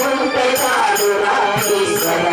ఉంటే చాలు రామేశ్వర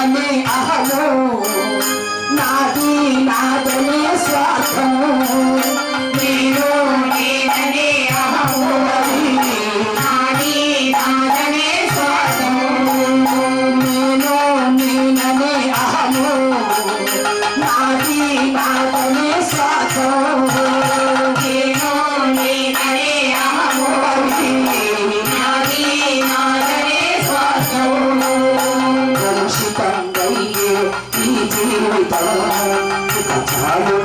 అనే అహము నాది నాదనే స్వార్థము. నేను నేననే అహము. నాది నాదనే స్వార్థము. నేను నేననే అహము. నాది నాదనే I'm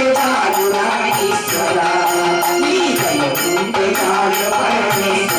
పరమేశ్వర నీ కలుగుంటే కాళ్ళు పరమేశ్వర